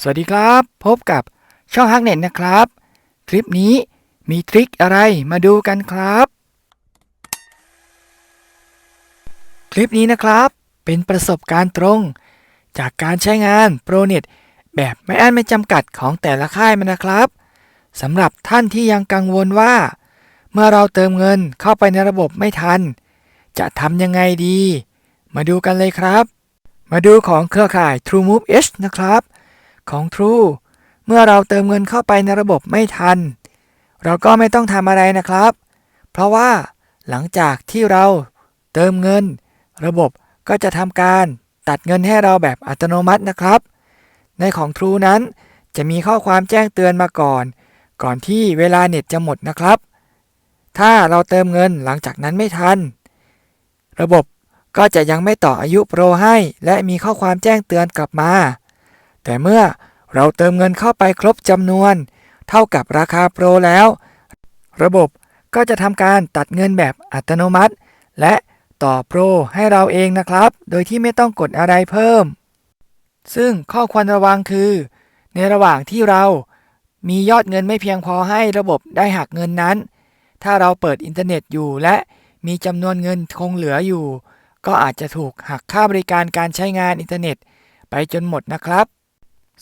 สวัสดีครับ พบกับช่องฮักเน็ตนะครับ คลิปนี้มีทริคอะไรมาดูกันครับ คลิปนี้นะครับเป็นประสบการณ์ตรง จากการใช้งานโปรเน็ตแบบไม่อั้นไม่จำกัดของแต่ละค่ายมันนะครับสำหรับท่านที่ยังกังวลว่า เมื่อเราเติมเงินเข้าไปในระบบไม่ทัน จะทำยังไงดี มาดูกันเลยครับ มาดูของเครือข่าย TrueMove H นะครับ ของ True เมื่อเราเติมเงินเข้าไปในระบบไม่ทัน เราก็ไม่ต้องทำอะไรนะครับ เพราะว่าหลังจากที่เราเติมเงิน ระบบก็จะทำการตัดเงินให้เราแบบอัตโนมัตินะครับ ในของ True นั้นจะมีข้อความแจ้งเตือนมาก่อน ก่อนที่เวลาเน็ตจะหมดนะครับ ถ้าเราเติมเงินหลังจากนั้นไม่ทัน ระบบก็จะยังไม่ต่ออายุโปรให้ และมีข้อความแจ้งเตือนกลับมา แต่เมื่อเราเติมเงินเข้าไปครบจำนวน เท่ากับราคาโปรแล้ว ระบบก็จะทำการตัดเงินแบบอัตโนมัติ และต่อโปรให้เราเองนะครับ โดยที่ไม่ต้องกดอะไรเพิ่ม ซึ่งข้อควรระวังคือ ในระหว่างที่เรามียอดเงินไม่เพียงพอให้ระบบได้หักเงินนั้น ถ้าเราเปิดอินเทอร์เน็ตอยู่และมีจำนวนเงินคงเหลืออยู่ ก็อาจจะถูกหักค่าบริการการใช้งานอินเทอร์เน็ต ไปจนหมดนะครับ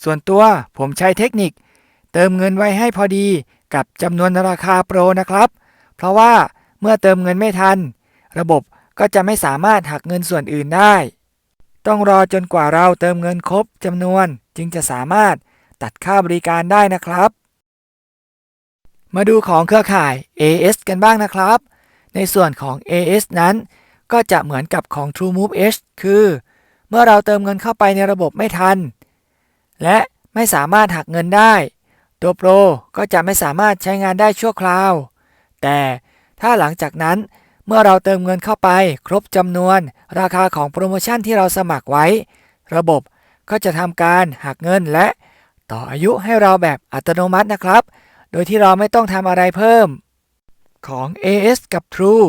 ส่วนตัวผมใช้เทคนิค เติมเงินไว้ให้พอดีกับจำนวนราคาโปรนะครับ เพราะว่าเมื่อเติมเงินไม่ทัน ระบบก็จะไม่สามารถหักเงินส่วนอื่นได้ ต้องรอจนกว่าเราเติมเงินครบจำนวนจึงจะสามารถตัดค่าบริการได้นะครับ มาดูของเครือข่าย AS กันบ้างนะครับ ในส่วนของ AS นั้น ก็จะเหมือนกับของ TrueMove H คือ เมื่อเราเติมเงินเข้าไปในระบบไม่ทัน และไม่สามารถหักเงินได้ ตัวโปรก็จะไม่สามารถใช้งานได้ชั่วคราว แต่ถ้าหลังจากนั้นเมื่อเราเติมเงินเข้าไปครบจำนวน ราคาของโปรโมชั่นที่เราสมัครไว้ ระบบก็จะทำการหักเงินและ ต่ออายุให้เราแบบอัตโนมัตินะครับ โดยที่เราไม่ต้องทำอะไรเพิ่ม ของ AS กับ True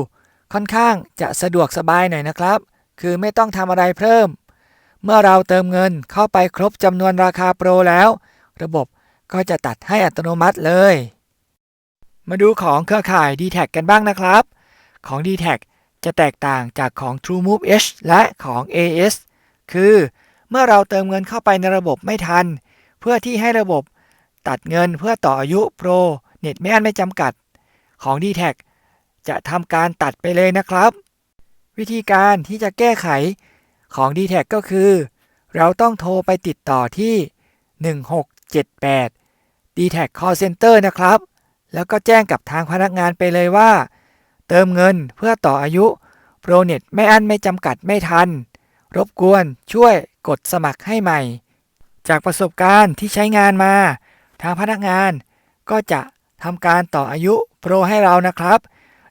ค่อนข้างจะสะดวกสบายหน่อยนะครับ คือไม่ต้องทำอะไรเพิ่ม เมื่อเราเติมเงินเข้าไปครบจำนวนราคาโปรแล้ว ระบบก็จะตัดให้อัตโนมัติเลย มาดูของเครือข่าย d t แทกันบ้างนะครับ ของ d t แทจะแตกต่างจากของ TrueMove H และของ AS คือ เมื่อเราเติมเงินเข้าไปในระบบไม่ทัน เพื่อที่ให้ระบบตัดเงินเพื่อต่ออายุโปรเน็ตไม่อั้นไม่จำกัด ของ d t แทจะทำการตัดไปเลยนะครับ วิธีการที่จะแก้ไข ของ d t แทก็คือ เราต้องโทรไปติดต่อที่ 1678 d t แท Call Center นะครับ แล้วก็แจ้งกับทางพนักงานไปเลยว่า เติมเงินเพื่อต่ออายุโปรเน็ตไม่อั้นไม่จำกัดไม่ทัน รบกวนช่วยกดสมัครให้ใหม่ จากประสบการณ์ที่ใช้งานมา ทางพนักงานก็จะทำการต่ออายุโปรให้เรานะครับ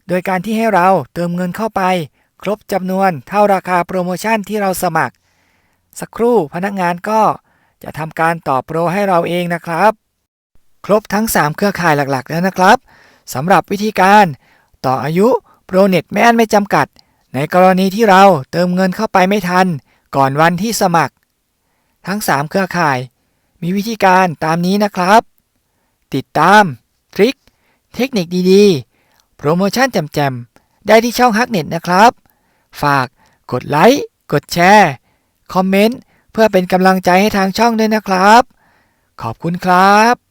โดยการที่ให้เราเติมเงินเข้าไป ครบจำนวนเท่าราคาโปรโมชั่นที่เราสมัคร สักครู่พนักงานก็จะทำการต่อโปรให้เราเองนะครับ ครบทั้ง 3 เครือข่ายหลักๆ แล้วนะครับสำหรับวิธีการต่ออายุโปรเน็ตไม่อันไม่จำกัด ในกรณีที่เราเติมเงินเข้าไปไม่ทัน ก่อนวันที่สมัคร ทั้ง 3 เครือข่าย มีวิธีการตามนี้นะครับ ติดตาม ทริค เทคนิคดีๆ โปรโมชั่นแจ่มๆ ได้ที่ช่องฮักเน็ตนะครับ ฝากกดไลค์ กดแชร์ คอมเมนต์ เพื่อเป็นกำลังใจให้ทางช่องด้วยนะครับ ขอบคุณครับ